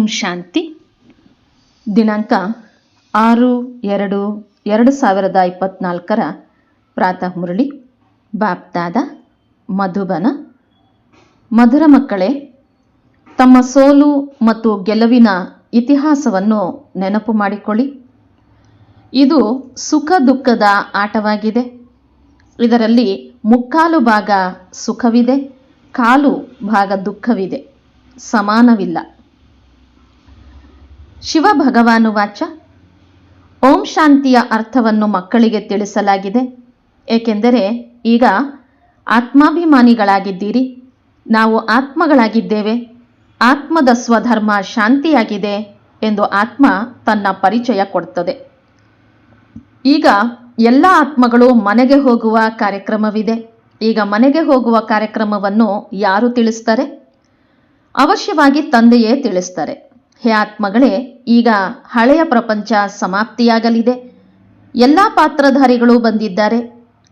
ಓಂ ಶಾಂತಿ. ದಿನಾಂಕ ಆರು ಎರಡು ಎರಡು ಸಾವಿರದ ಇಪ್ಪತ್ನಾಲ್ಕರ ಪ್ರಾತಃ ಮುರಳಿ. ಬಾಪ್ದಾದ ಮಧುಬನ. ಮಧುರ ಮಕ್ಕಳೇ, ತಮ್ಮ ಸೋಲು ಮತ್ತು ಗೆಲುವಿನ ಇತಿಹಾಸವನ್ನು ನೆನಪು ಮಾಡಿಕೊಳ್ಳಿ. ಇದು ಸುಖ ದುಃಖದ ಆಟವಾಗಿದೆ. ಇದರಲ್ಲಿ ಮುಕ್ಕಾಲು ಭಾಗ ಸುಖವಿದೆ, ಕಾಲು ಭಾಗ ದುಃಖವಿದೆ. ಸಮಾನವಿಲ್ಲ. ಶಿವ ಭಗವಾನು ವಾಚ. ಓಂ ಶಾಂತಿಯ ಅರ್ಥವನ್ನು ಮಕ್ಕಳಿಗೆ ತಿಳಿಸಲಾಗಿದೆ. ಏಕೆಂದರೆ ಈಗ ಆತ್ಮಾಭಿಮಾನಿಗಳಾಗಿದ್ದೀರಿ. ನಾವು ಆತ್ಮಗಳಾಗಿದ್ದೇವೆ. ಆತ್ಮದ ಸ್ವಧರ್ಮ ಶಾಂತಿಯಾಗಿದೆ ಎಂದು ಆತ್ಮ ತನ್ನ ಪರಿಚಯ ಕೊಡ್ತದೆ. ಈಗ ಎಲ್ಲ ಆತ್ಮಗಳು ಮನೆಗೆ ಹೋಗುವ ಕಾರ್ಯಕ್ರಮವಿದೆ. ಈಗ ಮನೆಗೆ ಹೋಗುವ ಕಾರ್ಯಕ್ರಮವನ್ನು ಯಾರು ತಿಳಿಸ್ತಾರೆ? ಅವಶ್ಯವಾಗಿ ತಂದೆಯೇ ತಿಳಿಸ್ತಾರೆ. ಹೇ ಆತ್ಮಗಳೇ, ಈಗ ಹಳೆಯ ಪ್ರಪಂಚ ಸಮಾಪ್ತಿಯಾಗಲಿದೆ. ಎಲ್ಲ ಪಾತ್ರಧಾರಿಗಳು ಬಂದಿದ್ದಾರೆ.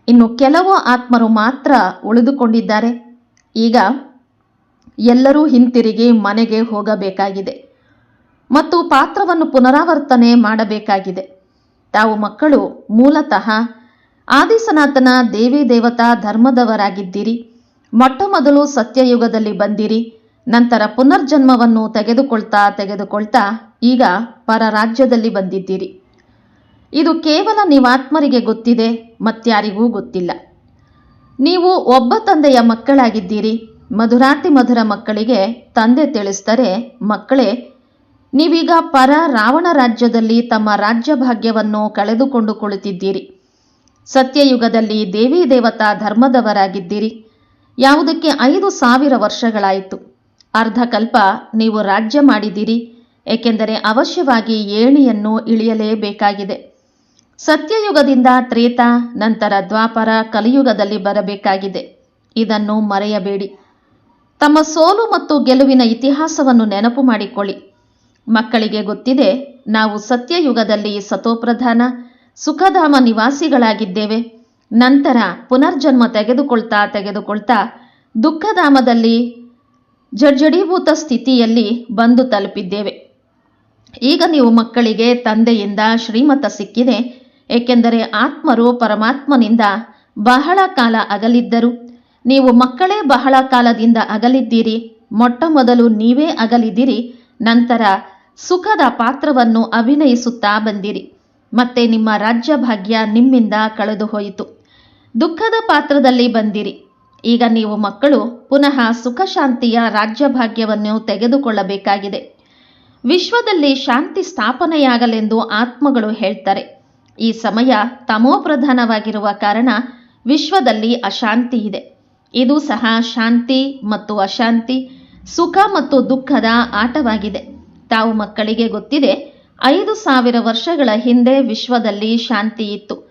ಇನ್ನು ಕೆಲವು ಆತ್ಮರು ಮಾತ್ರ ಉಳಿದುಕೊಂಡಿದ್ದಾರೆ. ಈಗ ಎಲ್ಲರೂ ಹಿಂತಿರುಗಿ ಮನೆಗೆ ಹೋಗಬೇಕಾಗಿದೆ. ಮತ್ತು ಪಾತ್ರವನ್ನು ಪುನರಾವರ್ತನೆ ಮಾಡಬೇಕಾಗಿದೆ. ತಾವು ಮಕ್ಕಳು, ಮೂಲತಃ ಆದಿಸನಾತನ ದೇವಿ ದೇವತಾ ಧರ್ಮದವರಾಗಿದ್ದೀರಿ. ಮೊಟ್ಟ ಮೊದಲು ಸತ್ಯಯುಗದಲ್ಲಿ ಬಂದಿರಿ. ನಂತರ ಪುನರ್ಜನ್ಮವನ್ನು ತೆಗೆದುಕೊಳ್ತಾ ತೆಗೆದುಕೊಳ್ತಾ ಈಗ ಪರ ರಾಜ್ಯದಲ್ಲಿ ಬಂದಿದ್ದೀರಿ. ಇದು ಕೇವಲ ನೀವಾತ್ಮರಿಗೆ ಗೊತ್ತಿದೆ, ಮತ್ಯಾರಿಗೂ ಗೊತ್ತಿಲ್ಲ. ನೀವು ಒಬ್ಬ ತಂದೆಯ ಮಕ್ಕಳಾಗಿದ್ದೀರಿ. ಮಧುರಾತಿ ಮಧುರ ಮಕ್ಕಳಿಗೆ ತಂದೆ ತಿಳಿಸ್ತಾರೆ ಮಕ್ಕಳೇ, ನೀವೀಗ ಪರ ರಾವಣ ರಾಜ್ಯದಲ್ಲಿ ತಮ್ಮ ರಾಜ್ಯ ಭಾಗ್ಯವನ್ನು ಕಳೆದುಕೊಂಡು ಕುಳಿತಿದ್ದೀರಿ. ಸತ್ಯಯುಗದಲ್ಲಿ ದೇವಿ ದೇವತಾ ಧರ್ಮದವರಾಗಿದ್ದೀರಿ. ಯಾವುದಕ್ಕೆ ಐದು ಸಾವಿರ ವರ್ಷಗಳಾಯಿತು. ಅರ್ಧಕಲ್ಪ ನೀವು ರಾಜ್ಯ ಮಾಡಿದಿರಿ ಏಕೆಂದರೆ ಅವಶ್ಯವಾಗಿ ಏಣಿಯನ್ನು ಇಳಿಯಲೇಬೇಕಾಗಿದೆ. ಸತ್ಯಯುಗದಿಂದ ತ್ರೇತ, ನಂತರ ದ್ವಾಪರ ಕಲಿಯುಗದಲ್ಲಿ ಬರಬೇಕಾಗಿದೆ. ಇದನ್ನು ಮರೆಯಬೇಡಿ. ತಮ್ಮ ಸೋಲು ಮತ್ತು ಗೆಲುವಿನ ಇತಿಹಾಸವನ್ನು ನೆನಪು ಮಾಡಿಕೊಳ್ಳಿ. ಮಕ್ಕಳಿಗೆ ಗೊತ್ತಿದೆ, ನಾವು ಸತ್ಯಯುಗದಲ್ಲಿ ಸತೋಪ್ರಧಾನ, ಸುಖಧಾಮ ನಿವಾಸಿಗಳಾಗಿದ್ದೇವೆ. ನಂತರ ಪುನರ್ಜನ್ಮ ತೆಗೆದುಕೊಳ್ತಾ ತೆಗೆದುಕೊಳ್ತಾ ದುಃಖಧಾಮದಲ್ಲಿ ಜಡ್ಜಡೀಭೂತ ಸ್ಥಿತಿಯಲ್ಲಿ ಬಂದು ತಲುಪಿದ್ದೇವೆ. ಈಗ ನೀವು ಮಕ್ಕಳಿಗೆ ತಂದೆಯಿಂದ ಶ್ರೀಮತ ಸಿಕ್ಕಿದೆ. ಏಕೆಂದರೆ ಆತ್ಮರು ಪರಮಾತ್ಮನಿಂದ ಬಹಳ ಕಾಲ ಅಗಲಿದ್ದರು. ನೀವು ಮಕ್ಕಳೇ ಬಹಳ ಕಾಲದಿಂದ ಅಗಲಿದ್ದೀರಿ. ಮೊಟ್ಟ ಮೊದಲು ನೀವೇ ಅಗಲಿದಿರಿ ನಂತರ ಸುಖದ ಪಾತ್ರವನ್ನು ಅಭಿನಯಿಸುತ್ತಾ ಬಂದಿರಿ. ಮತ್ತೆ ನಿಮ್ಮ ರಾಜ್ಯ ಭಾಗ್ಯ ನಿಮ್ಮಿಂದ ಕಳೆದು ಹೋಯಿತು ದುಃಖದ ಪಾತ್ರದಲ್ಲಿ ಬಂದಿರಿ. ಈಗ ನೀವು ಮಕ್ಕಳು ಪುನಃ ಸುಖ ಶಾಂತಿಯ ರಾಜ್ಯ ಭಾಗ್ಯವನ್ನು ತೆಗೆದುಕೊಳ್ಳಬೇಕಾಗಿದೆ. ವಿಶ್ವದಲ್ಲಿ ಶಾಂತಿ ಸ್ಥಾಪನೆಯಾಗಲೆಂದು ಆತ್ಮಗಳು ಹೇಳ್ತಾರೆ. ಈ ಸಮಯ ತಮೋಪ್ರಧಾನವಾಗಿರುವ ಕಾರಣ ವಿಶ್ವದಲ್ಲಿ ಅಶಾಂತಿ ಇದೆ. ಇದು ಸಹ ಶಾಂತಿ ಮತ್ತು ಅಶಾಂತಿ, ಸುಖ ಮತ್ತು ದುಃಖದ ಆಟವಾಗಿದೆ. ತಾವು ಮಕ್ಕಳಿಗೆ ಗೊತ್ತಿದೆ, ಐದು ಸಾವಿರ ವರ್ಷಗಳ ಹಿಂದೆ ವಿಶ್ವದಲ್ಲಿ ಶಾಂತಿ ಇತ್ತು.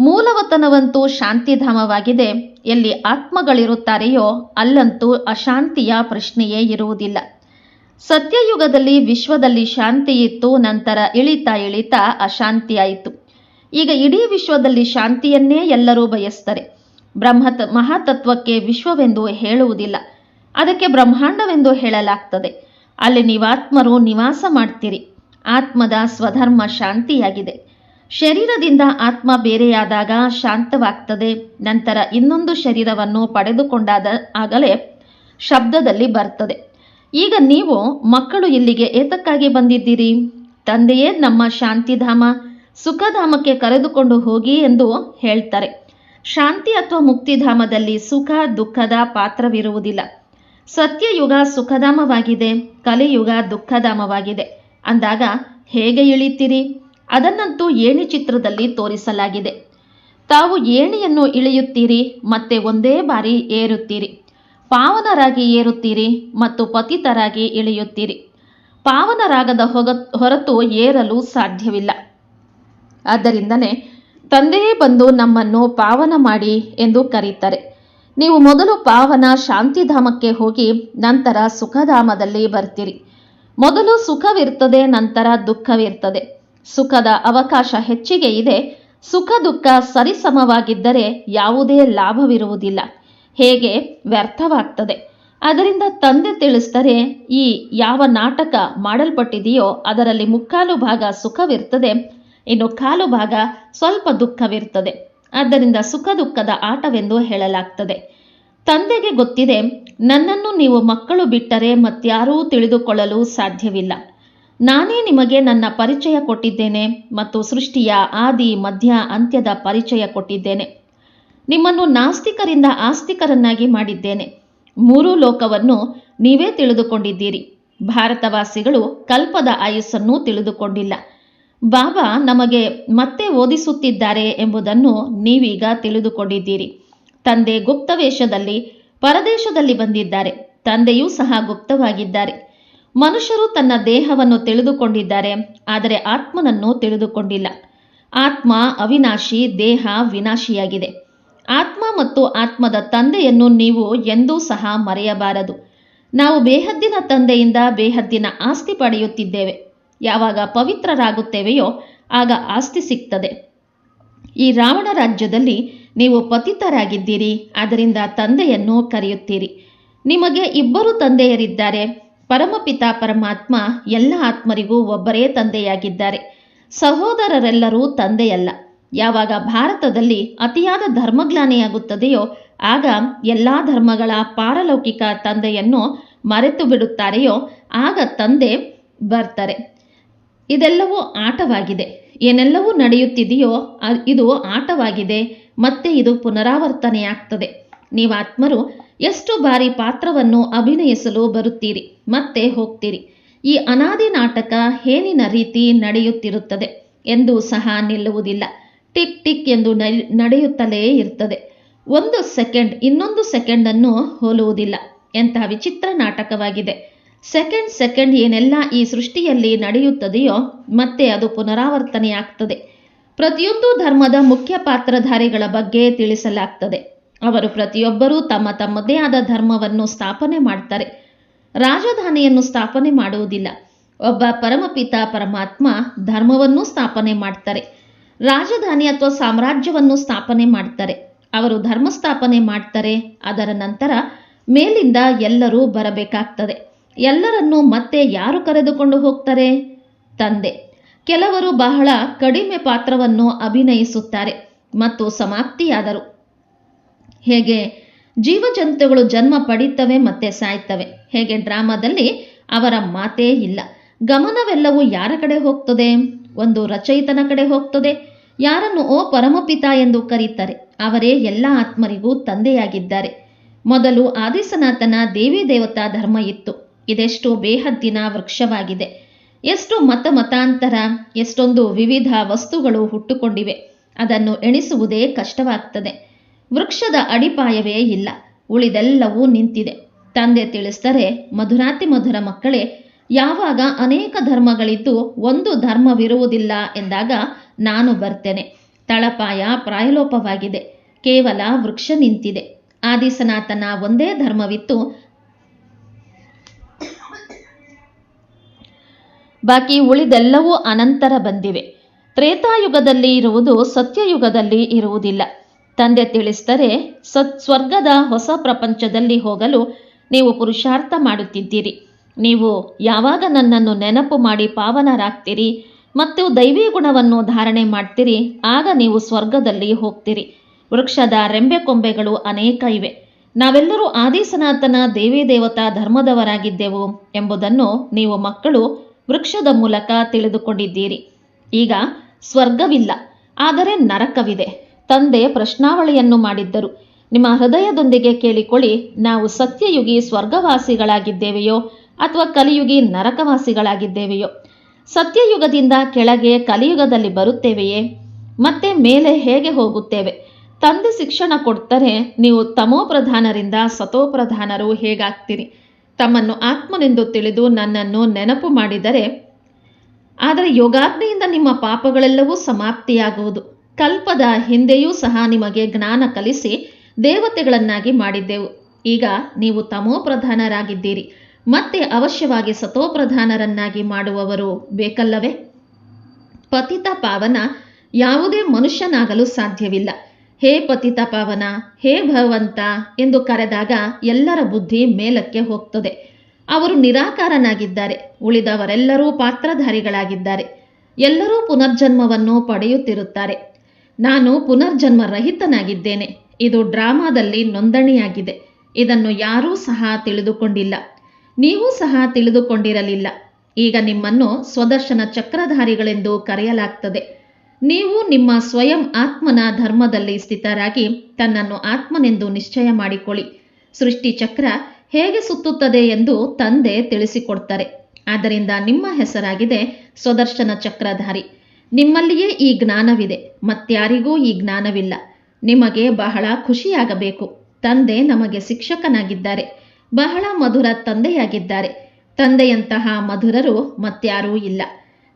ಮೂಲವತನವಂತೂ ಶಾಂತಿಧಾಮವಾಗಿದೆ. ಎಲ್ಲಿ ಆತ್ಮಗಳಿರುತ್ತಾರೆಯೋ ಅಲ್ಲಂತೂ ಅಶಾಂತಿಯ ಪ್ರಶ್ನೆಯೇ ಇರುವುದಿಲ್ಲ. ಸತ್ಯಯುಗದಲ್ಲಿ ವಿಶ್ವದಲ್ಲಿ ಶಾಂತಿ ಇತ್ತು, ನಂತರ ಇಳಿತಾ ಇಳಿತಾ ಅಶಾಂತಿಯಾಯಿತು. ಈಗ ಇಡೀ ವಿಶ್ವದಲ್ಲಿ ಶಾಂತಿಯನ್ನೇ ಎಲ್ಲರೂ ಬಯಸ್ತಾರೆ. ಬ್ರಹ್ಮ ಮಹಾತತ್ವಕ್ಕೆ ವಿಶ್ವವೆಂದು ಹೇಳುವುದಿಲ್ಲ. ಅದಕ್ಕೆ ಬ್ರಹ್ಮಾಂಡವೆಂದು ಹೇಳಲಾಗ್ತದೆ. ಅಲ್ಲಿ ನೀವಾತ್ಮರು ನಿವಾಸ ಮಾಡ್ತೀರಿ. ಆತ್ಮದ ಸ್ವಧರ್ಮ ಶಾಂತಿಯಾಗಿದೆ. ಶರೀರದಿಂದ ಆತ್ಮ ಬೇರೆಯಾದಾಗ ಶಾಂತವಾಗ್ತದೆ. ನಂತರ ಇನ್ನೊಂದು ಶರೀರವನ್ನು ಪಡೆದುಕೊಂಡಾದ ಆಗಲೇ ಶಬ್ದದಲ್ಲಿ ಬರ್ತದೆ. ಈಗ ನೀವು ಮಕ್ಕಳು ಇಲ್ಲಿಗೆ ಏತಕ್ಕಾಗಿ ಬಂದಿದ್ದೀರಿ? ತಂದೆಯೇ ನಮ್ಮ ಶಾಂತಿಧಾಮ, ಸುಖಧಾಮಕ್ಕೆ ಕರೆದುಕೊಂಡು ಹೋಗಿ ಎಂದು ಹೇಳ್ತಾರೆ. ಶಾಂತಿ ಅಥವಾ ಮುಕ್ತಿಧಾಮದಲ್ಲಿ ಸುಖ, ದುಃಖದ ಪಾತ್ರವಿರುವುದಿಲ್ಲ. ಸತ್ಯಯುಗ ಸುಖಧಾಮವಾಗಿದೆ, ಕಲಿಯುಗ ದುಃಖಧಾಮವಾಗಿದೆ. ಅಂದಾಗ ಹೇಗೆ ಇಳಿತೀರಿ? ಅದನ್ನಂತೂ ಏಣಿ ಚಿತ್ರದಲ್ಲಿ ತೋರಿಸಲಾಗಿದೆ. ತಾವು ಏಣಿಯನ್ನು ಇಳಿಯುತ್ತೀರಿ, ಮತ್ತೆ ಒಂದೇ ಬಾರಿ ಏರುತ್ತೀರಿ. ಪಾವನರಾಗಿ ಏರುತ್ತೀರಿ ಮತ್ತು ಪತಿತರಾಗಿ ಇಳಿಯುತ್ತೀರಿ. ಪಾವನರಾಗದ ಹೊಗ ಹೊರತು ಏರಲು ಸಾಧ್ಯವಿಲ್ಲ. ಆದ್ದರಿಂದಲೇ ತಂದೆಯೇ ಬಂದು ನಮ್ಮನ್ನು ಪಾವನ ಮಾಡಿ ಎಂದು ಕರೀತಾರೆ. ನೀವು ಮೊದಲು ಪಾವನ ಶಾಂತಿಧಾಮಕ್ಕೆ ಹೋಗಿ ನಂತರ ಸುಖಧಾಮದಲ್ಲಿ ಬರ್ತೀರಿ. ಮೊದಲು ಸುಖವಿರ್ತದೆ, ನಂತರ ದುಃಖವಿರ್ತದೆ. ಸುಖದ ಅವಕಾಶ ಹೆಚ್ಚಿಗೆ ಇದೆ. ಸುಖ ದುಃಖ ಸರಿಸಮವಾಗಿದ್ದರೆ ಯಾವುದೇ ಲಾಭವಿರುವುದಿಲ್ಲ. ಹೇಗೆ? ವ್ಯರ್ಥವಾಗ್ತದೆ. ಅದರಿಂದ ತಂದೆ ತಿಳಿಸ್ತಾರೆ ಈ ಯಾವ ನಾಟಕ ಮಾಡಲ್ಪಟ್ಟಿದೆಯೋ ಅದರಲ್ಲಿ ಮುಕ್ಕಾಲು ಭಾಗ ಸುಖವಿರ್ತದೆ. ಇನ್ನು ಕಾಲು ಭಾಗ ಸ್ವಲ್ಪ ದುಃಖವಿರ್ತದೆ. ಆದ್ದರಿಂದ ಸುಖ ದುಃಖದ ಆಟವೆಂದು ಹೇಳಲಾಗ್ತದೆ. ತಂದೆಗೆ ಗೊತ್ತಿದೆ, ನನ್ನನ್ನು ನೀವು ಮಕ್ಕಳು ಬಿಟ್ಟರೆ ಮತ್ಯಾರೂ ತಿಳಿದುಕೊಳ್ಳಲು ಸಾಧ್ಯವಿಲ್ಲ. ನಾನೇ ನಿಮಗೆ ನನ್ನ ಪರಿಚಯ ಕೊಟ್ಟಿದ್ದೇನೆ ಮತ್ತು ಸೃಷ್ಟಿಯ ಆದಿ, ಮಧ್ಯ, ಅಂತ್ಯದ ಪರಿಚಯ ಕೊಟ್ಟಿದ್ದೇನೆ. ನಿಮ್ಮನ್ನು ನಾಸ್ತಿಕರಿಂದ ಆಸ್ತಿಕರನ್ನಾಗಿ ಮಾಡಿದ್ದೇನೆ. ಮೂರೂ ಲೋಕವನ್ನು ನೀವೇ ತಿಳಿದುಕೊಂಡಿದ್ದೀರಿ. ಭಾರತವಾಸಿಗಳು ಕಲ್ಪದ ಆಯುಸ್ಸನ್ನು ತಿಳಿದುಕೊಂಡಿಲ್ಲ. ಬಾಬಾ ನಮಗೆ ಮತ್ತೆ ಓದಿಸುತ್ತಿದ್ದಾರೆ ಎಂಬುದನ್ನು ನೀವೀಗ ತಿಳಿದುಕೊಂಡಿದ್ದೀರಿ. ತಂದೆ ಗುಪ್ತವೇಷದಲ್ಲಿ, ಪರದೇಶದಲ್ಲಿ ಬಂದಿದ್ದಾರೆ. ತಂದೆಯೂ ಸಹ ಗುಪ್ತವಾಗಿದ್ದಾರೆ. ಮನುಷ್ಯರು ತನ್ನ ದೇಹವನ್ನು ತಿಳಿದುಕೊಂಡಿದ್ದಾರೆ, ಆದರೆ ಆತ್ಮನನ್ನು ತಿಳಿದುಕೊಂಡಿಲ್ಲ. ಆತ್ಮ ಅವಿನಾಶಿ, ದೇಹ ವಿನಾಶಿಯಾಗಿದೆ. ಆತ್ಮ ಮತ್ತು ಆತ್ಮದ ತಂದೆಯನ್ನು ನೀವು ಎಂದೂ ಸಹ ಮರೆಯಬಾರದು. ನಾವು ಬೇಹದ್ದಿನ ತಂದೆಯಿಂದ ಬೇಹದ್ದಿನ ಆಸ್ತಿ ಪಡೆಯುತ್ತಿದ್ದೇವೆ. ಯಾವಾಗ ಪವಿತ್ರರಾಗುತ್ತೇವೆಯೋ ಆಗ ಆಸ್ತಿ ಸಿಗ್ತದೆ. ಈ ರಾವಣ ರಾಜ್ಯದಲ್ಲಿ ನೀವು ಪತಿತರಾಗಿದ್ದೀರಿ ಅದರಿಂದ ತಂದೆಯನ್ನು ಕರೆಯುತ್ತೀರಿ. ನಿಮಗೆ ಇಬ್ಬರು ತಂದೆಯರಿದ್ದಾರೆ. ಪರಮಪಿತ ಪರಮಾತ್ಮ ಎಲ್ಲ ಆತ್ಮರಿಗೂ ಒಬ್ಬರೇ ತಂದೆಯಾಗಿದ್ದಾರೆ. ಸಹೋದರರೆಲ್ಲರೂ ತಂದೆಯಲ್ಲ. ಯಾವಾಗ ಭಾರತದಲ್ಲಿ ಅತಿಯಾದ ಧರ್ಮಗ್ಲಾನಿಯಾಗುತ್ತದೆಯೋ, ಆಗ ಎಲ್ಲ ಧರ್ಮಗಳ ಪಾರಲೌಕಿಕ ತಂದೆಯನ್ನು ಮರೆತು ಬಿಡುತ್ತಾರೆಯೋ, ಆಗ ತಂದೆ ಬರ್ತಾರೆ. ಇದೆಲ್ಲವೂ ಆಟವಾಗಿದೆ. ಏನೆಲ್ಲವೂ ನಡೆಯುತ್ತಿದೆಯೋ ಇದು ಆಟವಾಗಿದೆ. ಮತ್ತೆ ಇದು ಪುನರಾವರ್ತನೆಯಾಗ್ತದೆ. ನೀವಾತ್ಮರು ಎಷ್ಟು ಬಾರಿ ಪಾತ್ರವನ್ನು ಅಭಿನಯಿಸಲು ಬರುತ್ತೀರಿ, ಮತ್ತೆ ಹೋಗ್ತೀರಿ. ಈ ಅನಾದಿ ನಾಟಕ ಹೇನಿನ ರೀತಿ ನಡೆಯುತ್ತಿರುತ್ತದೆ ಎಂದು ಸಹ ನಿಲ್ಲುವುದಿಲ್ಲ. ಟಿಕ್ ಟಿಕ್ ಎಂದು ನಡೆಯುತ್ತಲೇ ಇರ್ತದೆ. ಒಂದು ಸೆಕೆಂಡ್, ಇನ್ನೊಂದು ಸೆಕೆಂಡನ್ನು ಹೋಲುವುದಿಲ್ಲ. ಎಂತಹ ವಿಚಿತ್ರ ನಾಟಕವಾಗಿದೆ. ಸೆಕೆಂಡ್ ಸೆಕೆಂಡ್ ಏನೆಲ್ಲ ಈ ಸೃಷ್ಟಿಯಲ್ಲಿ ನಡೆಯುತ್ತದೆಯೋ, ಮತ್ತೆ ಅದು ಪುನರಾವರ್ತನೆಯಾಗ್ತದೆ. ಪ್ರತಿಯೊಂದು ಧರ್ಮದ ಮುಖ್ಯ ಪಾತ್ರಧಾರಿಗಳ ಬಗ್ಗೆ ತಿಳಿಸಲಾಗ್ತದೆ. ಅವರು ಪ್ರತಿಯೊಬ್ಬರೂ ತಮ್ಮ ತಮ್ಮದೇ ಆದ ಧರ್ಮವನ್ನು ಸ್ಥಾಪನೆ ಮಾಡ್ತಾರೆ. ರಾಜಧಾನಿಯನ್ನು ಸ್ಥಾಪನೆ ಮಾಡುವುದಿಲ್ಲ. ಒಬ್ಬ ಪರಮಪಿತ ಪರಮಾತ್ಮ ಧರ್ಮವನ್ನು ಸ್ಥಾಪನೆ ಮಾಡ್ತಾರೆ. ರಾಜಧಾನಿ ಅಥವಾ ಸಾಮ್ರಾಜ್ಯವನ್ನು ಸ್ಥಾಪನೆ ಮಾಡ್ತಾರೆ. ಅವರು ಧರ್ಮ ಸ್ಥಾಪನೆ ಮಾಡ್ತಾರೆ. ಅದರ ನಂತರ ಮೇಲಿಂದ ಎಲ್ಲರೂ ಬರಬೇಕಾಗ್ತದೆ. ಎಲ್ಲರನ್ನೂ ಮತ್ತೆ ಯಾರು ಕರೆದುಕೊಂಡು ಹೋಗ್ತಾರೆ? ತಂದೆ. ಕೆಲವರು ಬಹಳ ಕಡಿಮೆ ಪಾತ್ರವನ್ನು ಅಭಿನಯಿಸುತ್ತಾರೆ ಮತ್ತು ಸಮಾಪ್ತಿಯಾದರು. ಹೇಗೆ? ಜೀವಜಂತುಗಳು ಜನ್ಮ ಪಡೀತವೆ ಮತ್ತೆ ಸಾಯ್ತವೆ. ಹೇಗೆ ಡ್ರಾಮಾದಲ್ಲಿ ಅವರ ಮಾತೇ ಇಲ್ಲ. ಗಮನವೆಲ್ಲವೂ ಯಾರ ಕಡೆ ಹೋಗ್ತದೆ? ಒಂದು ರಚಯಿತನ ಕಡೆ ಹೋಗ್ತದೆ. ಯಾರನ್ನು ಓ ಪರಮಪಿತ ಎಂದು ಕರೀತಾರೆ. ಅವರೇ ಎಲ್ಲ ಆತ್ಮರಿಗೂ ತಂದೆಯಾಗಿದ್ದಾರೆ. ಮೊದಲು ಆದಿಸನಾಥನ ದೇವಿ ದೇವತಾ ಧರ್ಮ ಇತ್ತು. ಇದೆಷ್ಟು ಬೇಹದ್ದಿನ ವೃಕ್ಷವಾಗಿದೆ. ಎಷ್ಟು ಮತ ಮತಾಂತರ, ಎಷ್ಟೊಂದು ವಿವಿಧ ವಸ್ತುಗಳು ಹುಟ್ಟುಕೊಂಡಿವೆ. ಅದನ್ನು ಎಣಿಸುವುದೇ ಕಷ್ಟವಾಗ್ತದೆ. ವೃಕ್ಷದ ಅಡಿಪಾಯವೇ ಇಲ್ಲ. ಉಳಿದೆಲ್ಲವೂ ನಿಂತಿದೆ. ತಂದೆ ತಿಳಿಸ್ತಾರೆ ಮಧುರಾತಿ ಮಧುರ ಮಕ್ಕಳೇ, ಯಾವಾಗ ಅನೇಕ ಧರ್ಮಗಳಿದ್ದು ಒಂದು ಧರ್ಮವಿರುವುದಿಲ್ಲ ಎಂದಾಗ ನಾನು ಬರ್ತೇನೆ. ತಳಪಾಯ ಪ್ರಾಯಲೋಪವಾಗಿದೆ. ಕೇವಲ ವೃಕ್ಷ ನಿಂತಿದೆ. ಆದಿಸನಾತನ ಒಂದೇ ಧರ್ಮವಿತ್ತು. ಬಾಕಿ ಉಳಿದೆಲ್ಲವೂ ಅನಂತರ ಬಂದಿವೆ. ತ್ರೇತಾಯುಗದಲ್ಲಿ ಇರುವುದು ಸತ್ಯಯುಗದಲ್ಲಿ ಇರುವುದಿಲ್ಲ. ತಂದೆ ತಿಳಿಸಿದರೆ, ಸತ್, ಸ್ವರ್ಗದ ಹೊಸ ಪ್ರಪಂಚದಲ್ಲಿ ಹೋಗಲು ನೀವು ಪುರುಷಾರ್ಥ ಮಾಡುತ್ತಿದ್ದೀರಿ. ನೀವು ಯಾವಾಗ ನನ್ನನ್ನು ನೆನಪು ಮಾಡಿ ಪಾವನರಾಗ್ತೀರಿ ಮತ್ತು ದೈವೀ ಗುಣವನ್ನು ಧಾರಣೆ ಮಾಡ್ತೀರಿ, ಆಗ ನೀವು ಸ್ವರ್ಗದಲ್ಲಿ ಹೋಗ್ತೀರಿ. ವೃಕ್ಷದ ರೆಂಬೆ ಕೊಂಬೆಗಳು ಅನೇಕ ಇವೆ. ನಾವೆಲ್ಲರೂ ಆದಿಸನಾತನ ದೇವಿ ದೇವತಾ ಧರ್ಮದವರಾಗಿದ್ದೆವು ಎಂಬುದನ್ನು ನೀವು ಮಕ್ಕಳು ವೃಕ್ಷದ ಮೂಲಕ ತಿಳಿದುಕೊಂಡಿದ್ದೀರಿ. ಈಗ ಸ್ವರ್ಗವಿಲ್ಲ, ಆದರೆ ನರಕವಿದೆ. ತಂದೆ ಪ್ರಶ್ನಾವಳಿಯನ್ನು ಮಾಡಿದ್ದರು. ನಿಮ್ಮ ಹೃದಯದೊಂದಿಗೆ ಕೇಳಿಕೊಳ್ಳಿ, ನಾವು ಸತ್ಯಯುಗಿ ಸ್ವರ್ಗವಾಸಿಗಳಾಗಿದ್ದೇವೆಯೋ ಅಥವಾ ಕಲಿಯುಗಿ ನರಕವಾಸಿಗಳಾಗಿದ್ದೇವೆಯೋ? ಸತ್ಯಯುಗದಿಂದ ಕೆಳಗೆ ಕಲಿಯುಗದಲ್ಲಿ ಬರುತ್ತೇವೆಯೇ? ಮತ್ತೆ ಮೇಲೆ ಹೇಗೆ ಹೋಗುತ್ತೇವೆ? ತಂದೆ ಶಿಕ್ಷಣ ಕೊಡ್ತಾರೆ, ನೀವು ತಮೋಪ್ರಧಾನರಿಂದ ಸತೋಪ್ರಧಾನರು ಹೇಗಾಗ್ತೀರಿ? ತಮ್ಮನ್ನು ಆತ್ಮನೆಂದು ತಿಳಿದು ನನ್ನನ್ನು ನೆನಪು ಮಾಡಿದರೆ, ಆದರೆ ಯೋಗಾಗ್ನಿಯಿಂದ ನಿಮ್ಮ ಪಾಪಗಳೆಲ್ಲವೂ ಸಮಾಪ್ತಿಯಾಗುವುದು. ಕಲ್ಪದ ಹಿಂದೆಯೂ ಸಹ ನಿಮಗೆ ಜ್ಞಾನ ಕಲಿಸಿ ದೇವತೆಗಳನ್ನಾಗಿ ಮಾಡಿದ್ದೆವು. ಈಗ ನೀವು ತಮೋಪ್ರಧಾನರಾಗಿದ್ದೀರಿ ಮತ್ತೆ ಅವಶ್ಯವಾಗಿ ಸತೋಪ್ರಧಾನರನ್ನಾಗಿ ಮಾಡುವವರು ಬೇಕಲ್ಲವೇ? ಪತಿತ ಪಾವನ ಯಾವುದೇ ಮನುಷ್ಯನಾಗಲು ಸಾಧ್ಯವಿಲ್ಲ. ಹೇ ಪತಿತ ಪಾವನ, ಹೇ ಭಗವಂತ ಎಂದು ಕರೆದಾಗ ಎಲ್ಲರ ಬುದ್ಧಿ ಮೇಲಕ್ಕೆ ಹೋಗ್ತದೆ. ಅವರು ನಿರಾಕಾರನಾಗಿದ್ದಾರೆ. ಉಳಿದವರೆಲ್ಲರೂ ಪಾತ್ರಧಾರಿಗಳಾಗಿದ್ದಾರೆ. ಎಲ್ಲರೂ ಪುನರ್ಜನ್ಮವನ್ನು ಪಡೆಯುತ್ತಿರುತ್ತಾರೆ. ನಾನು ಪುನರ್ಜನ್ಮ ರಹಿತನಾಗಿದ್ದೇನೆ ಇದು ಡ್ರಾಮಾದಲ್ಲಿ ನೋಂದಣಿಯಾಗಿದೆ. ಇದನ್ನು ಯಾರೂ ಸಹ ತಿಳಿದುಕೊಂಡಿಲ್ಲ. ನೀವು ಸಹ ತಿಳಿದುಕೊಂಡಿರಲಿಲ್ಲ. ಈಗ ನಿಮ್ಮನ್ನು ಸ್ವದರ್ಶನ ಚಕ್ರಧಾರಿಗಳೆಂದು ಕರೆಯಲಾಗ್ತದೆ. ನೀವು ನಿಮ್ಮ ಸ್ವಯಂ ಆತ್ಮನ ಧರ್ಮದಲ್ಲಿ ಸ್ಥಿತರಾಗಿ ತನ್ನನ್ನು ಆತ್ಮನೆಂದು ನಿಶ್ಚಯ ಮಾಡಿಕೊಳ್ಳಿ. ಸೃಷ್ಟಿ ಚಕ್ರ ಹೇಗೆ ಸುತ್ತುತ್ತದೆ ಎಂದು ತಂದೆ ತಿಳಿಸಿಕೊಡ್ತಾರೆ. ಆದ್ದರಿಂದ ನಿಮ್ಮ ಹೆಸರಾಗಿದೆ ಸ್ವದರ್ಶನ ಚಕ್ರಧಾರಿ. ನಿಮ್ಮಲ್ಲಿಯೇ ಈ ಜ್ಞಾನವಿದೆ ಮತ್ಯಾರಿಗೂ ಈ ಜ್ಞಾನವಿಲ್ಲ. ನಿಮಗೆ ಬಹಳ ಖುಷಿಯಾಗಬೇಕು. ತಂದೆ ನಮಗೆ ಶಿಕ್ಷಕನಾಗಿದ್ದಾರೆ. ಬಹಳ ಮಧುರ ತಂದೆಯಾಗಿದ್ದಾರೆ. ತಂದೆಯಂತಹ ಮಧುರರು ಮತ್ಯಾರೂ ಇಲ್ಲ.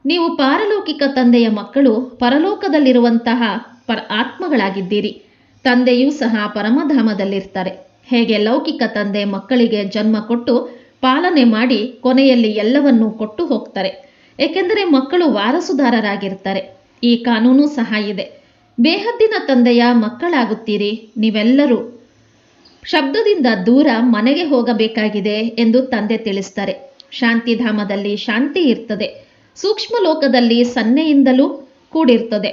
ನೀವು ಪಾರಲೌಕಿಕ ತಂದೆಯ ಮಕ್ಕಳು, ಪರಲೋಕದಲ್ಲಿರುವಂತಹ ಪರ ಆತ್ಮಗಳಾಗಿದ್ದೀರಿ. ತಂದೆಯೂ ಸಹ ಪರಮಧಾಮದಲ್ಲಿರ್ತಾರೆ. ಹೇಗೆ ಲೌಕಿಕ ತಂದೆ ಮಕ್ಕಳಿಗೆ ಜನ್ಮ ಕೊಟ್ಟು ಪಾಲನೆ ಮಾಡಿ ಕೊನೆಯಲ್ಲಿ ಎಲ್ಲವನ್ನೂ ಕೊಟ್ಟು ಹೋಗ್ತಾರೆ. ಏಕೆಂದರೆ ಮಕ್ಕಳು ವಾರಸುದಾರರಾಗಿರ್ತಾರೆ ಈ ಕಾನೂನು ಸಹ ಇದೆ. ಬೇಹದ್ದಿನ ತಂದೆಯ ಮಕ್ಕಳಾಗುತ್ತೀರಿ, ನೀವೆಲ್ಲರೂ. ಶಬ್ದದಿಂದ ದೂರ ಮನೆಗೆ ಹೋಗಬೇಕಾಗಿದೆ ಎಂದು ತಂದೆ ತಿಳಿಸ್ತಾರೆ. ಶಾಂತಿಧಾಮದಲ್ಲಿ ಶಾಂತಿ ಇರ್ತದೆ. ಸೂಕ್ಷ್ಮ ಲೋಕದಲ್ಲಿ ಸನ್ನೆಯಿಂದಲೂ ಕೂಡಿರ್ತದೆ.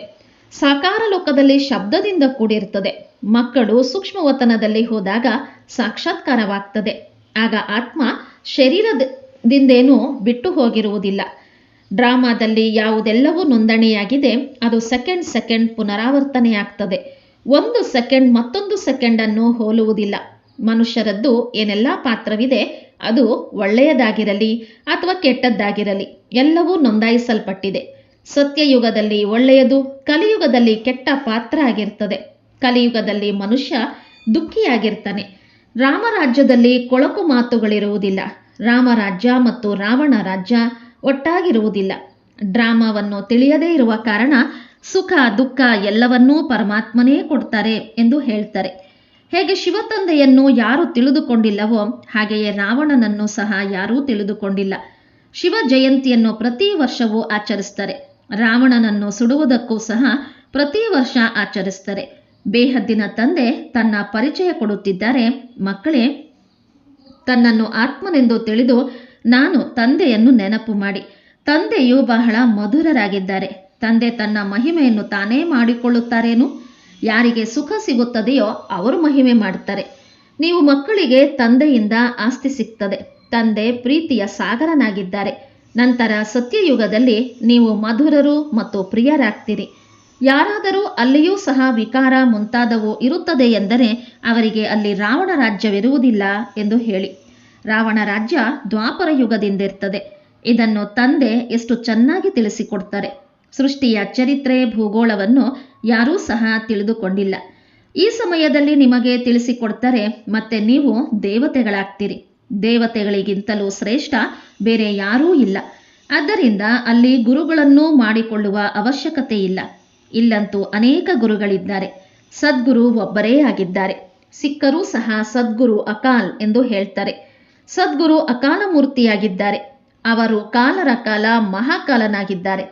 ಸಾಕಾರ ಲೋಕದಲ್ಲಿ ಶಬ್ದದಿಂದ ಕೂಡಿರ್ತದೆ. ಮಕ್ಕಳು ಸೂಕ್ಷ್ಮವತನದಲ್ಲಿ ಹೋದಾಗ ಸಾಕ್ಷಾತ್ಕಾರವಾಗ್ತದೆ. ಆಗ ಆತ್ಮ ಶರೀರದಿಂದೇನೂ ಬಿಟ್ಟು ಹೋಗಿರುವುದಿಲ್ಲ. ಡ್ರಾಮಾದಲ್ಲಿ ಯಾವುದೆಲ್ಲವೂ ನೋಂದಣಿಯಾಗಿದೆ, ಅದು ಸೆಕೆಂಡ್ ಸೆಕೆಂಡ್ ಪುನರಾವರ್ತನೆಯಾಗ್ತದೆ. ಒಂದು ಸೆಕೆಂಡ್ ಮತ್ತೊಂದು ಸೆಕೆಂಡನ್ನು ಹೋಲುವುದಿಲ್ಲ. ಮನುಷ್ಯರದ್ದು ಏನೆಲ್ಲ ಪಾತ್ರವಿದೆ, ಅದು ಒಳ್ಳೆಯದಾಗಿರಲಿ ಅಥವಾ ಕೆಟ್ಟದ್ದಾಗಿರಲಿ, ಎಲ್ಲವೂ ನೋಂದಾಯಿಸಲ್ಪಟ್ಟಿದೆ. ಸತ್ಯಯುಗದಲ್ಲಿ ಒಳ್ಳೆಯದು, ಕಲಿಯುಗದಲ್ಲಿ ಕೆಟ್ಟ ಪಾತ್ರ ಆಗಿರ್ತದೆ. ಕಲಿಯುಗದಲ್ಲಿ ಮನುಷ್ಯ ದುಃಖಿಯಾಗಿರ್ತಾನೆ. ರಾಮರಾಜ್ಯದಲ್ಲಿ ಕೊಳಕು ಮಾತುಗಳಿರುವುದಿಲ್ಲ. ರಾಮರಾಜ್ಯ ಮತ್ತು ರಾವಣ ರಾಜ್ಯ ಒಟ್ಟಾಗಿರುವುದಿಲ್ಲ. ಡ್ರಾಮಾವನ್ನು ತಿಳಿಯದೇ ಇರುವ ಕಾರಣ ಸುಖ, ದುಃಖ ಎಲ್ಲವನ್ನೂ ಪರಮಾತ್ಮನೇ ಕೊಡ್ತಾರೆ ಎಂದು ಹೇಳ್ತಾರೆ. ಹೇಗೆ ಶಿವತಂದೆಯನ್ನು ಯಾರು ತಿಳಿದುಕೊಂಡಿಲ್ಲವೋ ಹಾಗೆಯೇ ರಾವಣನನ್ನು ಸಹ ಯಾರೂ ತಿಳಿದುಕೊಂಡಿಲ್ಲ. ಶಿವ ಜಯಂತಿಯನ್ನು ಪ್ರತಿ ವರ್ಷವೂ ಆಚರಿಸ್ತಾರೆ. ರಾವಣನನ್ನು ಸುಡುವುದಕ್ಕೂ ಸಹ ಪ್ರತಿ ವರ್ಷ ಆಚರಿಸ್ತಾರೆ. ಬೇಹದ್ದಿನ ತಂದೆ ತನ್ನ ಪರಿಚಯ ಕೊಡುತ್ತಿದ್ದಾರೆ. ಮಕ್ಕಳೇ, ತನ್ನನ್ನು ಆತ್ಮನೆಂದು ತಿಳಿದು ನಾನು ತಂದೆಯನ್ನು ನೆನಪು ಮಾಡಿ. ತಂದೆಯು ಬಹಳ ಮಧುರರಾಗಿದ್ದಾರೆ. ತಂದೆ ತನ್ನ ಮಹಿಮೆಯನ್ನು ತಾನೇ ಮಾಡಿಕೊಳ್ಳುತ್ತಾರೇನು? ಯಾರಿಗೆ ಸುಖ ಸಿಗುತ್ತದೆಯೋ ಅವರು ಮಹಿಮೆ ಮಾಡುತ್ತಾರೆ. ನೀವು ಮಕ್ಕಳಿಗೆ ತಂದೆಯಿಂದ ಆಸ್ತಿ ಸಿಗ್ತದೆ. ತಂದೆ ಪ್ರೀತಿಯ ಸಾಗರನಾಗಿದ್ದಾರೆ. ನಂತರ ಸತ್ಯಯುಗದಲ್ಲಿ ನೀವು ಮಧುರರು ಮತ್ತು ಪ್ರಿಯರಾಗ್ತೀರಿ. ಯಾರಾದರೂ ಅಲ್ಲಿಯೂ ಸಹ ವಿಕಾರ ಮುಂತಾದವು ಇರುತ್ತದೆ ಎಂದರೆ ಅವರಿಗೆ ಅಲ್ಲಿ ರಾವಣ ರಾಜ್ಯವಿರುವುದಿಲ್ಲ ಎಂದು ಹೇಳಿ. ರಾವಣ ರಾಜ್ಯ ದ್ವಾಪರ ಯುಗದಿಂದಿರ್ತದೆ. ಇದನ್ನು ತಂದೆ ಎಷ್ಟು ಚೆನ್ನಾಗಿ ತಿಳಿಸಿಕೊಡ್ತಾರೆ. ಸೃಷ್ಟಿಯ ಚರಿತ್ರೆ, ಭೂಗೋಳವನ್ನು ಯಾರೂ ಸಹ ತಿಳಿದುಕೊಂಡಿಲ್ಲ. ಈ ಸಮಯದಲ್ಲಿ ನಿಮಗೆ ತಿಳಿಸಿಕೊಡ್ತಾರೆ, ಮತ್ತೆ ನೀವು ದೇವತೆಗಳಾಗ್ತೀರಿ. ದೇವತೆಗಳಿಗಿಂತಲೂ ಶ್ರೇಷ್ಠ ಬೇರೆ ಯಾರೂ ಇಲ್ಲ. ಆದ್ದರಿಂದ ಅಲ್ಲಿ ಗುರುಗಳನ್ನು ಮಾಡಿಕೊಳ್ಳುವ ಅವಶ್ಯಕತೆ ಇಲ್ಲ. ಇಲ್ಲಂತೂ ಅನೇಕ ಗುರುಗಳಿದ್ದಾರೆ. ಸದ್ಗುರು ಒಬ್ಬರೇ ಆಗಿದ್ದಾರೆ. ಸಿಕ್ಕರೂ ಸಹ ಸದ್ಗುರು ಅಕಾಲ್ ಎಂದು ಹೇಳ್ತಾರೆ. ಸದ್ಗುರು ಅಕಾಲ ಮೂರ್ತಿಯಾಗಿದ್ದಾರೆ ಅವರು ಕಾಲರ ಕಾಲ ಮಹಾಕಾಲನಾಗಿದ್ದಾರೆ.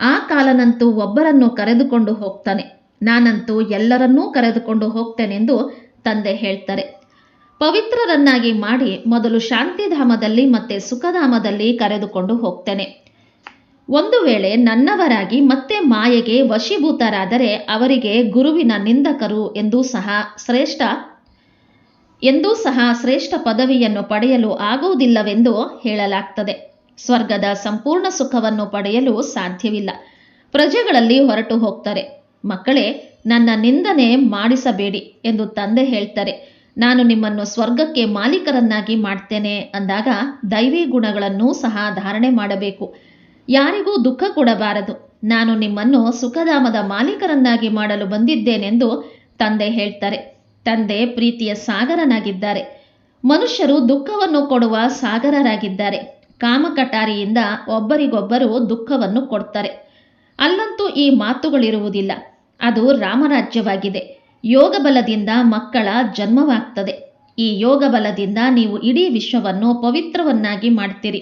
ಆ ಕಾಲನಂತೂ ಒಬ್ಬರನ್ನು ಕರೆದುಕೊಂಡು ಹೋಗ್ತಾನೆ. ನಾನಂತೂ ಎಲ್ಲರನ್ನೂ ಕರೆದುಕೊಂಡು ಹೋಗ್ತೇನೆಂದು ತಂದೆ ಹೇಳ್ತಾರೆ. ಪವಿತ್ರರನ್ನಾಗಿ ಮಾಡಿ ಮೊದಲು ಶಾಂತಿಧಾಮದಲ್ಲಿ ಮತ್ತೆ ಸುಖಧಾಮದಲ್ಲಿ ಕರೆದುಕೊಂಡು ಹೋಗ್ತೇನೆ. ಒಂದು ವೇಳೆ ನನ್ನವರಾಗಿ ಮತ್ತೆ ಮಾಯೆಗೆ ವಶೀಭೂತರಾದರೆ ಅವರಿಗೆ ಗುರುವಿನ ನಿಂದಕರು ಎಂದು ಸಹ ಶ್ರೇಷ್ಠ ಎಂದೂ ಸಹ ಶ್ರೇಷ್ಠ ಪದವಿಯನ್ನು ಪಡೆಯಲು ಆಗುವುದಿಲ್ಲವೆಂದು ಹೇಳಲಾಗ್ತದೆ. ಸ್ವರ್ಗದ ಸಂಪೂರ್ಣ ಸುಖವನ್ನು ಪಡೆಯಲು ಸಾಧ್ಯವಿಲ್ಲ. ಪ್ರಜೆಗಳಲ್ಲಿ ಹೊರಟು ಹೋಗ್ತಾರೆ. ಮಕ್ಕಳೇ, ನನ್ನ ನಿಂದನೆ ಮಾಡಿಸಬೇಡಿ ಎಂದು ತಂದೆ ಹೇಳ್ತಾರೆ. ನಾನು ನಿಮ್ಮನ್ನು ಸ್ವರ್ಗಕ್ಕೆ ಮಾಲೀಕರನ್ನಾಗಿ ಮಾಡ್ತೇನೆ ಅಂದಾಗ ದೈವಿ ಗುಣಗಳನ್ನು ಸಹ ಧಾರಣೆ ಮಾಡಬೇಕು. ಯಾರಿಗೂ ದುಃಖ ಕೊಡಬಾರದು. ನಾನು ನಿಮ್ಮನ್ನು ಸುಖಧಾಮದ ಮಾಲೀಕರನ್ನಾಗಿ ಮಾಡಲು ಬಂದಿದ್ದೇನೆಂದು ತಂದೆ ಹೇಳ್ತಾರೆ. ತಂದೆ ಪ್ರೀತಿಯ ಸಾಗರನಾಗಿದ್ದಾರೆ. ಮನುಷ್ಯರು ದುಃಖವನ್ನು ಕೊಡುವ ಸಾಗರರಾಗಿದ್ದಾರೆ. ಕಾಮಕಟಾರಿಯಿಂದ ಒಬ್ಬರಿಗೊಬ್ಬರು ದುಃಖವನ್ನು ಕೊಡ್ತಾರೆ. ಅಲ್ಲಂತೂ ಈ ಮಾತುಗಳಿರುವುದಿಲ್ಲ. ಅದು ರಾಮರಾಜ್ಯವಾಗಿದೆ. ಯೋಗ ಬಲದಿಂದ ಮಕ್ಕಳ ಜನ್ಮವಾಗ್ತದೆ. ಈ ಯೋಗ ಬಲದಿಂದ ನೀವು ಇಡೀ ವಿಶ್ವವನ್ನು ಪವಿತ್ರವನ್ನಾಗಿ ಮಾಡ್ತೀರಿ.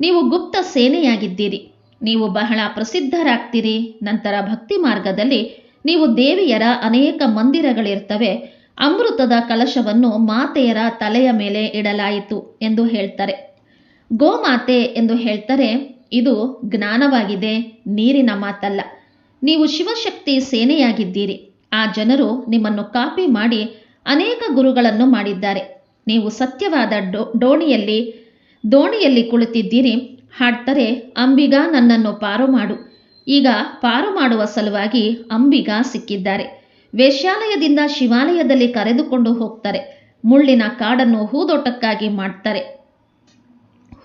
ನೀವು ಗುಪ್ತ ಸೇನೆಯಾಗಿದ್ದೀರಿ. ನೀವು ಬಹಳ ಪ್ರಸಿದ್ಧರಾಗ್ತೀರಿ. ನಂತರ ಭಕ್ತಿ ಮಾರ್ಗದಲ್ಲಿ ನೀವು ದೇವಿಯರ ಅನೇಕ ಮಂದಿರಗಳಿರ್ತವೆ. ಅಮೃತದ ಕಲಶವನ್ನು ಮಾತೆಯರ ತಲೆಯ ಮೇಲೆ ಇಡಲಾಯಿತು ಎಂದು ಹೇಳ್ತಾರೆ. ಗೋಮಾತೆ ಎಂದು ಹೇಳ್ತಾರೆ, ಇದು ಜ್ಞಾನವಾಗಿದೆ, ನೀರಿನ ಮಾತಲ್ಲ. ನೀವು ಶಿವಶಕ್ತಿ ಸೇನೆಯಾಗಿದ್ದೀರಿ. ಆ ಜನರು ನಿಮ್ಮನ್ನು ಕಾಪಿ ಮಾಡಿ ಅನೇಕ ಗುರುಗಳನ್ನು ಮಾಡಿದ್ದಾರೆ. ನೀವು ಸತ್ಯವಾದ ಡೋ, ಡೋಣಿಯಲ್ಲಿ, ದೋಣಿಯಲ್ಲಿ ಕುಳಿತಿದ್ದೀರಿ. ಹಾಡ್ತಾರೆ, ಅಂಬಿಗ ನನ್ನನ್ನು ಪಾರು ಮಾಡು. ಈಗ ಪಾರು ಮಾಡುವ ಸಲುವಾಗಿ ಅಂಬಿಗ ಸಿಕ್ಕಿದ್ದಾರೆ. ವೇಶ್ಯಾಲಯದಿಂದ ಶಿವಾಲಯದಲ್ಲಿ ಕರೆದುಕೊಂಡು ಹೋಗ್ತಾರೆ. ಮುಳ್ಳಿನ ಕಾಡನ್ನು ಹೂದೋಟಕ್ಕಾಗಿ ಮಾಡ್ತಾರೆ.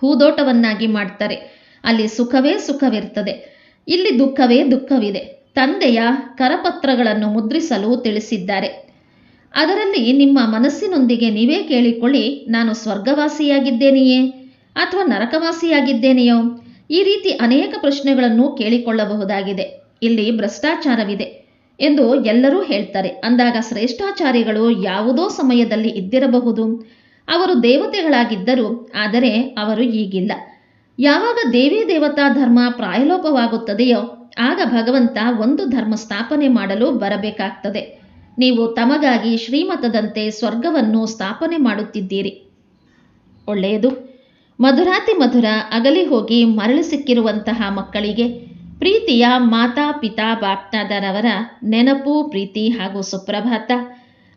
ಹೂದೋಟವನ್ನಾಗಿ ಮಾಡ್ತಾರೆ. ಅಲ್ಲಿ ಸುಖವೇ ಸುಖವಿರ್ತದೆ. ಇಲ್ಲಿ ದುಃಖವೇ ದುಃಖವಿದೆ. ತಂದೆಯ ಕರಪತ್ರಗಳನ್ನು ಮುದ್ರಿಸಲು ತಿಳಿಸಿದ್ದಾರೆ. ಅದರಲ್ಲಿ ನಿಮ್ಮ ಮನಸ್ಸಿನೊಂದಿಗೆ ನೀವೇ ಕೇಳಿಕೊಳ್ಳಿ, ನಾನು ಸ್ವರ್ಗವಾಸಿಯಾಗಿದ್ದೇನೆಯೇ ಅಥವಾ ನರಕವಾಸಿಯಾಗಿದ್ದೇನೆಯೋ? ಈ ರೀತಿ ಅನೇಕ ಪ್ರಶ್ನೆಗಳನ್ನು ಕೇಳಿಕೊಳ್ಳಬಹುದಾಗಿದೆ. ಇಲ್ಲಿ ಭ್ರಷ್ಟಾಚಾರವಿದೆ. ಎಂದು ಎಲ್ಲರೂ ಹೇಳ್ತಾರೆ. ಅಂದಾಗ ಶ್ರೇಷ್ಠಾಚಾರಿಗಳು ಯಾವುದೋ ಸಮಯದಲ್ಲಿ ಇದ್ದಿರಬಹುದು. ಅವರು ದೇವತೆಗಳಾಗಿದ್ದರು, ಆದರೆ ಅವರು ಈಗಿಲ್ಲ. ಯಾವಾಗ ದೇವಿ ದೇವತಾ ಧರ್ಮ ಪ್ರಾಯಲೋಪವಾಗುತ್ತದೆಯೋ, ಆಗ ಭಗವಂತ ಒಂದು ಧರ್ಮ ಸ್ಥಾಪನೆ ಮಾಡಲು ಬರಬೇಕಾಗ್ತದೆ. ನೀವು ತಮಗಾಗಿ ಶ್ರೀಮತದಂತೆ ಸ್ವರ್ಗವನ್ನು ಸ್ಥಾಪನೆ ಮಾಡುತ್ತಿದ್ದೀರಿ. ಒಳ್ಳೆಯದು. ಮಧುರಾತಿ ಮಧುರ ಅಗಲಿ ಹೋಗಿ ಮರಳಿ ಸಿಕ್ಕಿರುವಂತಹ ಮಕ್ಕಳಿಗೆ ಪ್ರೀತಿಯ ಮಾತಾ ಪಿತಾ ಬಾಪ್ನಾದರವರ ನೆನಪು, ಪ್ರೀತಿ ಹಾಗೂ ಸುಪ್ರಭಾತ.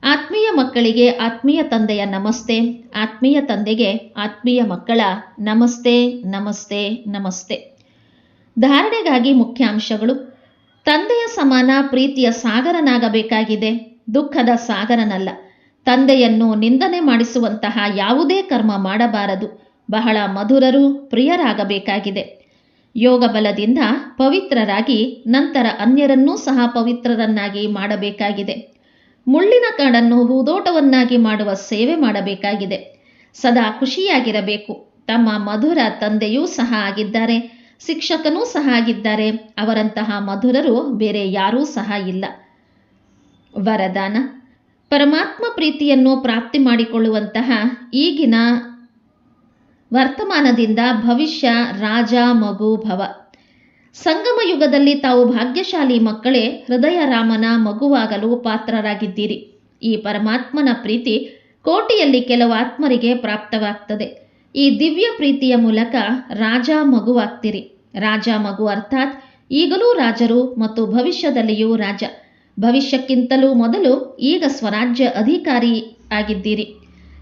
ಆತ್ಮೀಯ ಮಕ್ಕಳಿಗೆ ಆತ್ಮೀಯ ತಂದೆಯ ನಮಸ್ತೆ. ಆತ್ಮೀಯ ತಂದೆಗೆ ಆತ್ಮೀಯ ಮಕ್ಕಳ ನಮಸ್ತೆ ನಮಸ್ತೆ ನಮಸ್ತೆ. ಧಾರಣೆಗಾಗಿ ಮುಖ್ಯಾಂಶಗಳು. ತಂದೆಯ ಸಮಾನ ಪ್ರೀತಿಯ ಸಾಗರನಾಗಬೇಕಾಗಿದೆ. ದುಃಖದ ಸಾಗರನಲ್ಲ. ತಂದೆಯನ್ನು ನಿಂದನೆ ಮಾಡಿಸುವಂತಹ ಯಾವುದೇ ಕರ್ಮ ಮಾಡಬಾರದು. ಬಹಳ ಮಧುರರು, ಪ್ರಿಯರಾಗಬೇಕಾಗಿದೆ. ಯೋಗ ಬಲದಿಂದ ಪವಿತ್ರರಾಗಿ ನಂತರ ಅನ್ಯರನ್ನೂ ಸಹ ಪವಿತ್ರರನ್ನಾಗಿ ಮಾಡಬೇಕಾಗಿದೆ. ಮುಳ್ಳಿನ ಕಾಡನ್ನು ಹೂದೋಟವನ್ನಾಗಿ ಮಾಡುವ ಸೇವೆ ಮಾಡಬೇಕಾಗಿದೆ. ಸದಾ ಖುಷಿಯಾಗಿರಬೇಕು. ತಮ್ಮ ಮಧುರ ತಂದೆಯೂ ಸಹ ಆಗಿದ್ದಾರೆ. ಶಿಕ್ಷಕನೂ ಸಹ ಆಗಿದ್ದಾರೆ. ಅವರಂತಹ ಮಧುರರು ಬೇರೆ ಯಾರೂ ಸಹ ಇಲ್ಲ. ವರದಾನ. ಪರಮಾತ್ಮ ಪ್ರೀತಿಯನ್ನು ಪ್ರಾಪ್ತಿ ಮಾಡಿಕೊಳ್ಳುವಂತಹ ಈಗಿನ ವರ್ತಮಾನದಿಂದ ಭವಿಷ್ಯ ರಾಜ ಮಗು ಭವ. ಸಂಗಮ ಯುಗದಲ್ಲಿ ತಾವು ಭಾಗ್ಯಶಾಲಿ ಮಕ್ಕಳೇ ಹೃದಯ ರಾಮನ ಮಗುವಾಗಲು ಪಾತ್ರರಾಗಿದ್ದೀರಿ. ಈ ಪರಮಾತ್ಮನ ಪ್ರೀತಿ ಕೋಟಿಯಲ್ಲಿ ಕೆಲವು ಆತ್ಮರಿಗೆ ಪ್ರಾಪ್ತವಾಗ್ತದೆ. ಈ ದಿವ್ಯ ಪ್ರೀತಿಯ ಮೂಲಕ ರಾಜ ಮಗುವಾಗ್ತೀರಿ. ರಾಜ ಮಗು ಅರ್ಥಾತ್ ಈಗಲೂ ರಾಜರು ಮತ್ತು ಭವಿಷ್ಯದಲ್ಲಿಯೂ ರಾಜ. ಭವಿಷ್ಯಕ್ಕಿಂತಲೂ ಮೊದಲು ಈಗ ಸ್ವರಾಜ್ಯ ಅಧಿಕಾರಿ ಆಗಿದ್ದೀರಿ.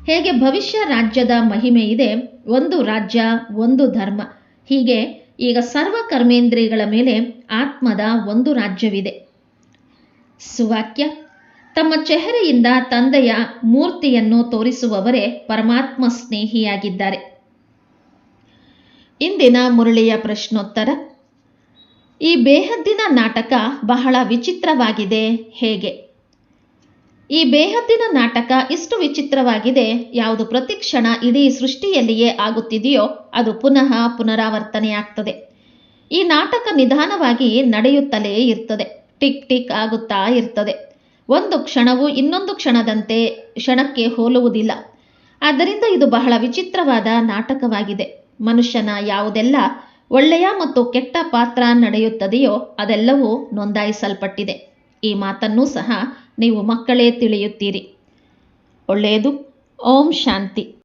ಹೇಗೆ ಭವಿಷ್ಯ ರಾಜ್ಯದ ಮಹಿಮೆ ಇದೆ? ಒಂದು ರಾಜ್ಯ, ಒಂದು ಧರ್ಮ. ಹೀಗೆ ಈಗ ಸರ್ವ ಕರ್ಮೇಂದ್ರಿಯಗಳ ಮೇಲೆ ಆತ್ಮದ ಒಂದು ರಾಜ್ಯವಿದೆ. ಸುವಾಕ್ಯ. ತಮ್ಮ ಚೆಹರೆಯಿಂದ ತಂದೆಯ ಮೂರ್ತಿಯನ್ನು ತೋರಿಸುವವರೇ ಪರಮಾತ್ಮ ಸ್ನೇಹಿಯಾಗಿದ್ದಾರೆ. ಇಂದಿನ ಮುರಳಿಯ ಪ್ರಶ್ನೋತ್ತರ. ಈ ಬೇಹದ್ದಿನ ನಾಟಕ ಬಹಳ ವಿಚಿತ್ರವಾಗಿದೆ, ಹೇಗೆ? ಈ ಬೇಹದ್ದಿನ ನಾಟಕ ಇಷ್ಟು ವಿಚಿತ್ರವಾಗಿದೆ, ಯಾವುದು ಪ್ರತಿಕ್ಷಣ ಇಡೀ ಸೃಷ್ಟಿಯಲ್ಲಿಯೇ ಆಗುತ್ತಿದೆಯೋ ಅದು ಪುನಃ ಪುನರಾವರ್ತನೆಯಾಗ್ತದೆ. ಈ ನಾಟಕ ನಿಧಾನವಾಗಿ ನಡೆಯುತ್ತಲೇ ಇರ್ತದೆ, ಟಿಕ್ ಟಿಕ್ ಆಗುತ್ತಾ ಇರ್ತದೆ. ಒಂದು ಕ್ಷಣವು ಇನ್ನೊಂದು ಕ್ಷಣದಂತೆ ಕ್ಷಣಕ್ಕೆ ಹೋಲುವುದಿಲ್ಲ. ಆದ್ದರಿಂದ ಇದು ಬಹಳ ವಿಚಿತ್ರವಾದ ನಾಟಕವಾಗಿದೆ. ಮನುಷ್ಯನ ಯಾವುದೆಲ್ಲ ಒಳ್ಳೆಯ ಮತ್ತು ಕೆಟ್ಟ ಪಾತ್ರ ನಡೆಯುತ್ತದೆಯೋ ಅದೆಲ್ಲವೂ ನೋಂದಾಯಿಸಲ್ಪಟ್ಟಿದೆ. ಈ ಮಾತನ್ನೂ ಸಹ ನೀವು ಮಕ್ಕಳೇ ತಿಳಿಯುತ್ತೀರಿ. ಒಳ್ಳೆಯದು. ಓಂ ಶಾಂತಿ.